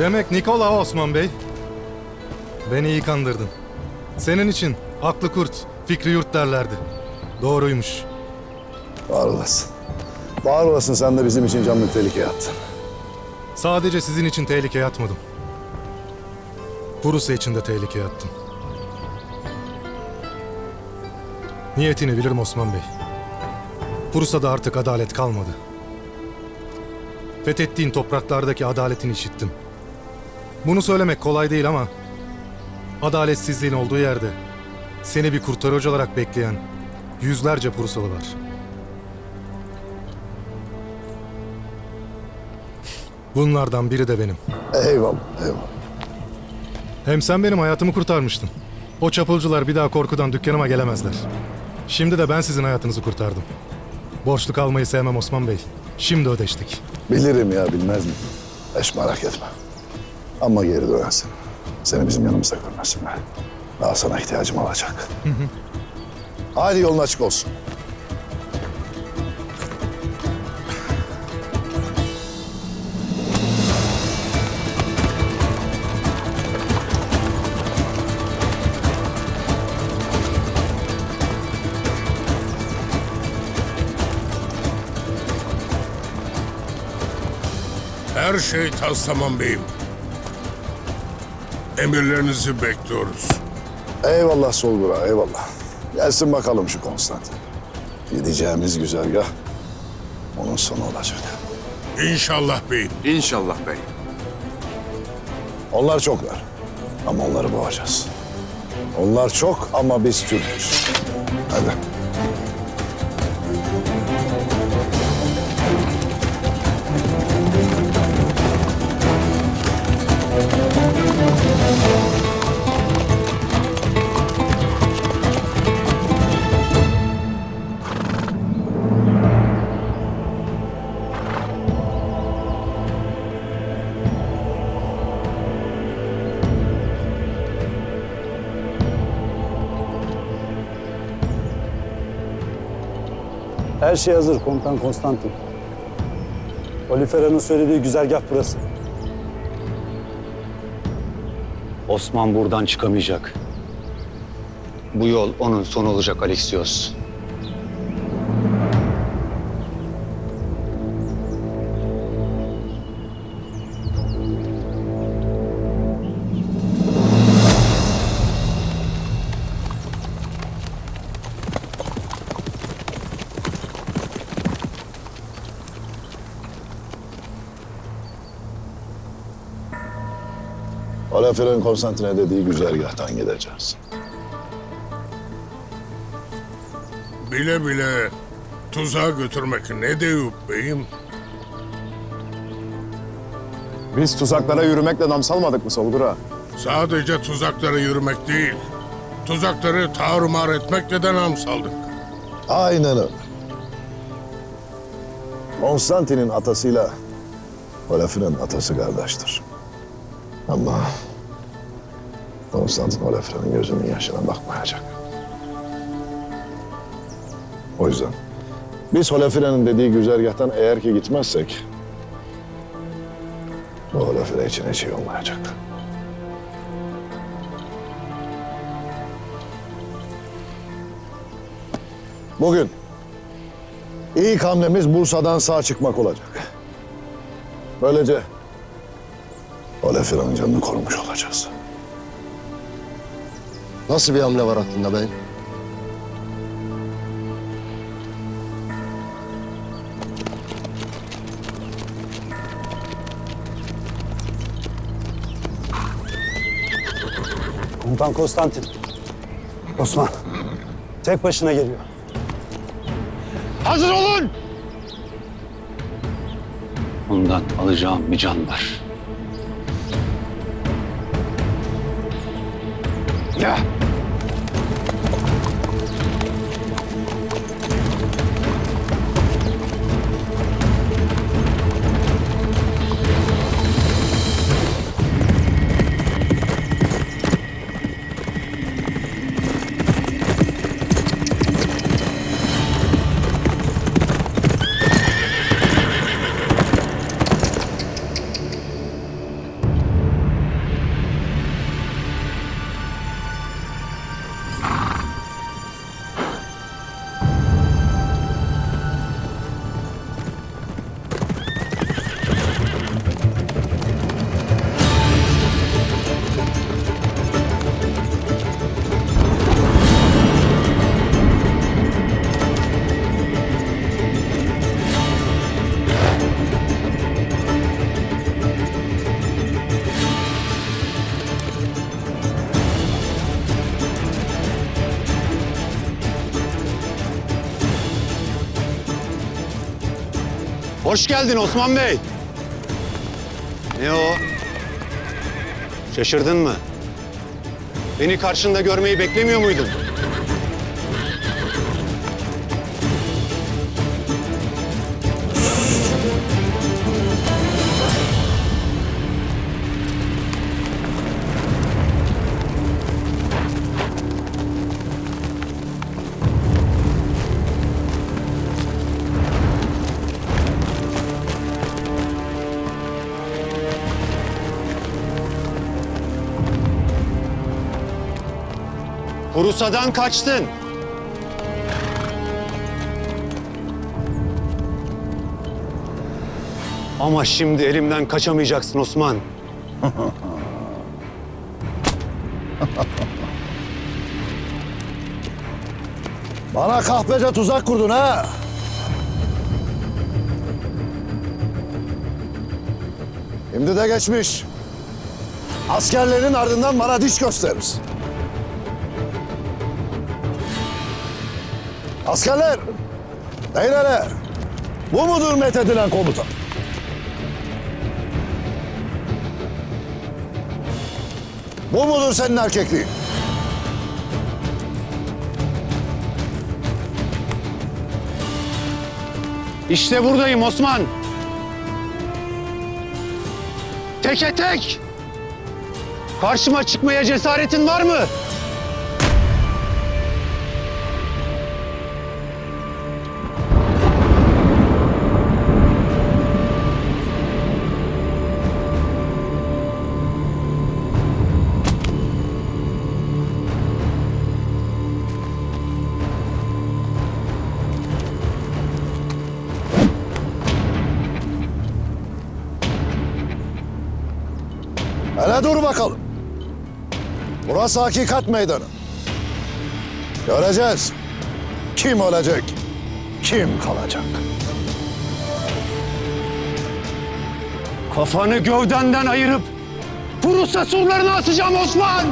Demek Nikola Osman Bey. Beni iyi kandırdın. Senin için aklı kurt, fikri yurt derlerdi. Doğruymuş. Var olasın. Var olasın sen de bizim için canını tehlikeye attın. Sadece sizin için tehlikeye atmadım. Prusya için de tehlikeye attım. Niyetini bilirim Osman Bey. Prusa'da artık adalet kalmadı. Fethettiğin topraklardaki adaletini işittim. Bunu söylemek kolay değil ama adaletsizliğin olduğu yerde seni bir kurtarıcı olarak bekleyen yüzlerce Prusalı var. Bunlardan biri de benim. Eyvallah, eyvallah. Hem sen benim hayatımı kurtarmıştın. O çapulcular bir daha korkudan dükkanıma gelemezler. Şimdi de ben sizin hayatınızı kurtardım. Borçlu kalmayı sevmem Osman Bey. Şimdi ödeştik. Bilirim ya, bilmez mi? Hiç merak etme. Ama geri dönersin. Seni bizim yanımızda görmesinler. Daha sana ihtiyacım olacak. Hadi yolun açık olsun. Her şey tas tamam beyim. Emirlerinizi bekliyoruz. Eyvallah Solgura, eyvallah. Gelsin bakalım şu Konstantin. Gideceğimiz güzergah onun sonu olacak. İnşallah beyim. İnşallah bey. Onlar çoklar ama onları boğacağız. Onlar çok ama biz Türk'üz. Hadi. Her şey hazır komutan Konstantin. Olifera'nın söylediği güzergah burası. Osman buradan çıkamayacak. Bu yol onun sonu olacak Alexios. Olafer'in Konstantin'e dediği güzergahtan gideceğiz. Bile bile tuzağa götürmek ne deyip beyim? Biz tuzaklara yürümekle nam salmadık mı Solgura? Sadece tuzaklara yürümek değil, tuzakları tarumar etmekle de nam saldık. Aynen öyle. Konstantin'in atasıyla Olafer'in atası kardeştir. Ama Konstantin Olafer'in gözünün yaşına bakmayacak. O yüzden biz Olafer'in dediği güzergahtan eğer ki gitmezsek bu Olafer için hiç iyi olmayacak. Bugün ilk hamlemiz Bursa'dan sağ çıkmak olacak. Böylece Olefer'in canını korumuş olacağız. Nasıl bir hamle var aklında bey? Komutan Konstantin. Osman. Tek başına geliyor. Ondan alacağım bir can var. Hoş geldin Osman Bey. Ne o? Şaşırdın mı? Beni karşında görmeyi beklemiyor muydun? Kurusa'dan kaçtın. Ama şimdi elimden kaçamayacaksın Osman. Bana kahpece tuzak kurdun ha. Şimdi de geçmiş. Askerlerin ardından bana diş gösterir. Askerler, beyler, bu mudur methedilen komutan? Bu mudur senin erkekliğin? İşte buradayım Osman. Teke tek. Karşıma çıkmaya cesaretin var mı? Hele dur bakalım. Burası hakikat meydanı. Göreceğiz. Kim ölecek, kim kalacak. Kafanı gövdenden ayırıp Prusa surlarına asacağım Osman!